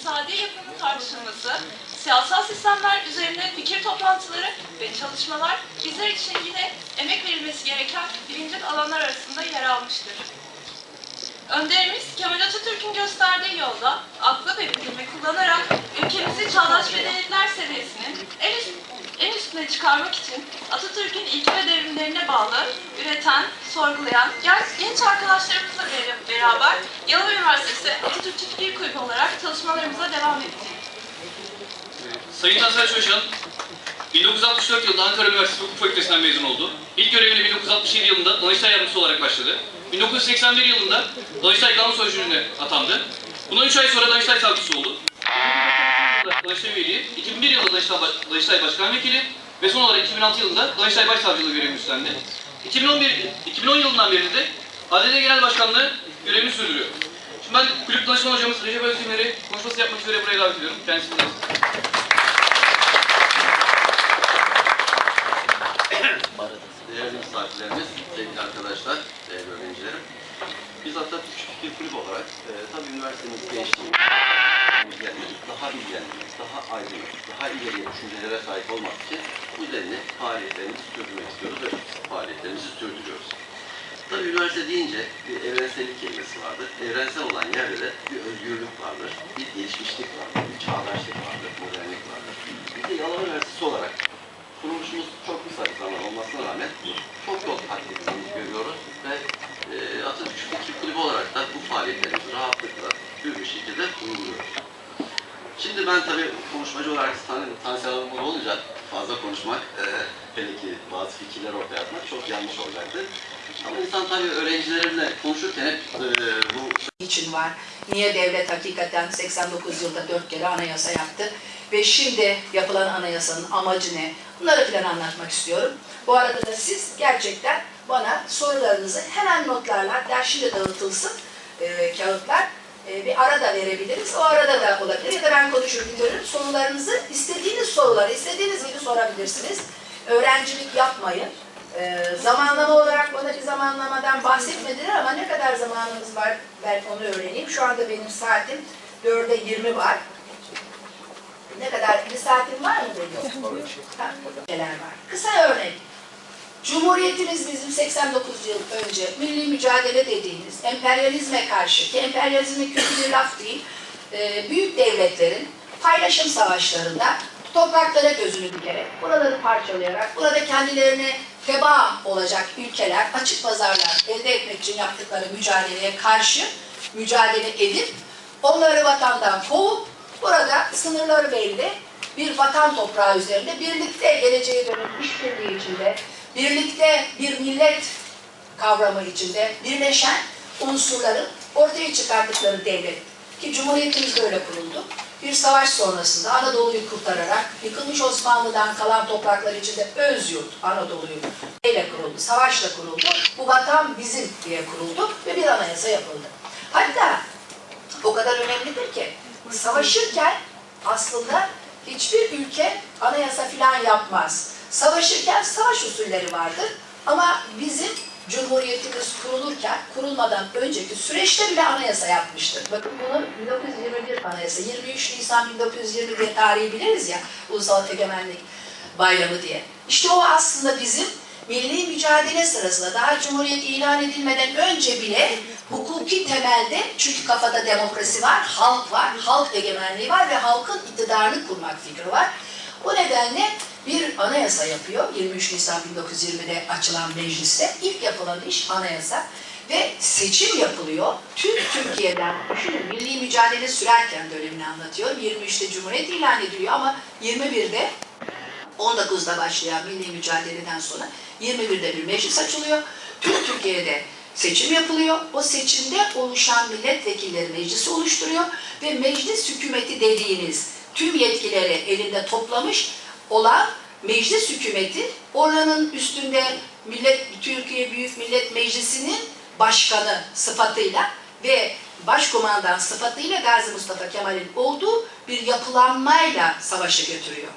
iktisadi yapının tartışılması, siyasal sistemler üzerine fikir toplantıları ve çalışmalar bizler için yine emek verilmesi gereken bilimsel alanlar arasında yer almıştır. Önderimiz Kemal Atatürk'ün gösterdiği yolda aklı ve bilimi kullanarak ülkemizi çağdaş medeniyetler seviyesinin en, üst, en üstüne çıkarmak için Atatürk'ün ilke ve devrimlerine bağlı üreten, sorgulayan genç, arkadaşlarımızla beraber Yalova Üniversitesi Atatürkçü Fikir Kulübü olarak çalışmalarımıza devam ettik. Sayın Tansel Çoşan, 1964 yılında Ankara Üniversitesi Hukuk Fakültesinden mezun oldu. İlk görevine 1967 yılında Danıştay Yardımcısı olarak başladı. 1981 yılında Danıştay Kanun Sözcülüğü'ne atandı. Bundan 3 ay sonra Danıştay Savcısı oldu. Danıştay üyeliği, 2001 yılında Danıştay, Danıştay Başkan Vekili ve son olarak 2006 yılında Danıştay Başsavcılığı görevini üstlendi. 2011, 2010 yılından beri de ADD Genel Başkanlığı görevini sürdürüyor. Ben kulüp danışman hocamız Recep Özgünler'i konuşması yapmak üzere buraya davet ediyorum. Kendisini de Değerli misafirlerimiz, sevgili arkadaşlar, değerli öğrencilerim. Biz Atatürk Fikir Kulübü olarak e, tabii üniversitemiz gençliği, daha bilgilenmek, daha aydınlık, daha ileriye düşüncelere sahip olmak için denli faaliyetlerimizi sürdürmek istiyoruz ve faaliyetlerimizi sürdürüyoruz. Tabii üniversite deyince bir evrensellik kelimesi vardır. Evrensel olan yerde de bir özgürlük vardır, bir gelişmişlik vardır, bir çağdaşlık vardır, modernlik vardır. Biz de Yalova Üniversitesi olarak kuruluşumuz çok kısa bir zaman olmasına rağmen çok yol kat görüyoruz ve e, Atatürk Fikir Kulübü olarak da bu faaliyetlerimizi rahatlıkla bir bir şekilde uyguluyoruz. Şimdi ben tabii konuşmacı olarak tan Tansel Hanım olunca fazla konuşmak, e, hele ki bazı fikirler ortaya atmak çok yanlış olacaktır. Ama insan tabii öğrencilerimle konuşurken hep e, bu için var. Niye devlet hakikaten 89 yılda dört kere anayasa yaptı ve şimdi yapılan anayasanın amacı ne? Bunları falan anlatmak istiyorum. Bu arada da siz gerçekten bana sorularınızı hemen notlarla, dersi dağıtılsın e, kağıtlar. E, bir ara da verebiliriz. O arada da olabilir. Ya da ben giderim. Sorularınızı istediğiniz soruları istediğiniz gibi sorabilirsiniz. Öğrencilik yapmayın. Ee, zamanlama olarak bana bir zamanlamadan bahsetmediler ama ne kadar zamanımız var ben onu öğreneyim. Şu anda benim saatim 4'e 20 var. Ne kadar bir saatim var mı benim? Neler var. Kısa örnek. Cumhuriyetimiz bizim 89 yıl önce milli mücadele dediğimiz emperyalizme karşı ki emperyalizmin kötü bir laf değil, e, büyük devletlerin paylaşım savaşlarında topraklara gözünü dikerek, buraları parçalayarak, burada kendilerine feba olacak ülkeler, açık pazarlar elde etmek için yaptıkları mücadeleye karşı mücadele edip onları vatandan kovup burada sınırları belli bir vatan toprağı üzerinde birlikte geleceğe dönük işbirliği içinde, birlikte bir millet kavramı içinde birleşen unsurların ortaya çıkardıkları devlet. Ki Cumhuriyetimiz böyle kuruldu. Bir savaş sonrasında Anadolu'yu kurtararak yıkılmış Osmanlı'dan kalan topraklar içinde öz yurt Anadolu'yu ile kuruldu, savaşla kuruldu. Bu vatan bizim diye kuruldu ve bir anayasa yapıldı. Hatta o kadar önemlidir ki savaşırken aslında hiçbir ülke anayasa filan yapmaz. Savaşırken savaş usulleri vardır ama bizim Cumhuriyetimiz kurulurken, kurulmadan önceki süreçte bile anayasa yapmıştır. Bakın bunu 1921 anayasa, 23 Nisan 1921 tarihi biliriz ya, Ulusal Egemenlik Bayramı diye. İşte o aslında bizim milli mücadele sırasında daha Cumhuriyet ilan edilmeden önce bile hukuki temelde çünkü kafada demokrasi var, halk var, halk egemenliği var ve halkın iktidarını kurmak fikri var. Anayasa yapıyor. 23 Nisan 1920'de açılan mecliste ilk yapılan iş anayasa ve seçim yapılıyor. Tüm Türkiye'den, düşünün milli mücadele sürerken dönemini anlatıyorum. 23'te Cumhuriyet ilan ediliyor ama 21'de 19'da başlayan milli mücadeleden sonra 21'de bir meclis açılıyor. Tüm Türkiye'de seçim yapılıyor. O seçimde oluşan milletvekilleri meclisi oluşturuyor ve meclis hükümeti dediğiniz tüm yetkileri elinde toplamış olan meclis hükümeti oranın üstünde millet Türkiye Büyük Millet Meclisi'nin başkanı sıfatıyla ve başkomandan sıfatıyla Gazi Mustafa Kemal'in olduğu bir yapılanmayla savaşı götürüyor.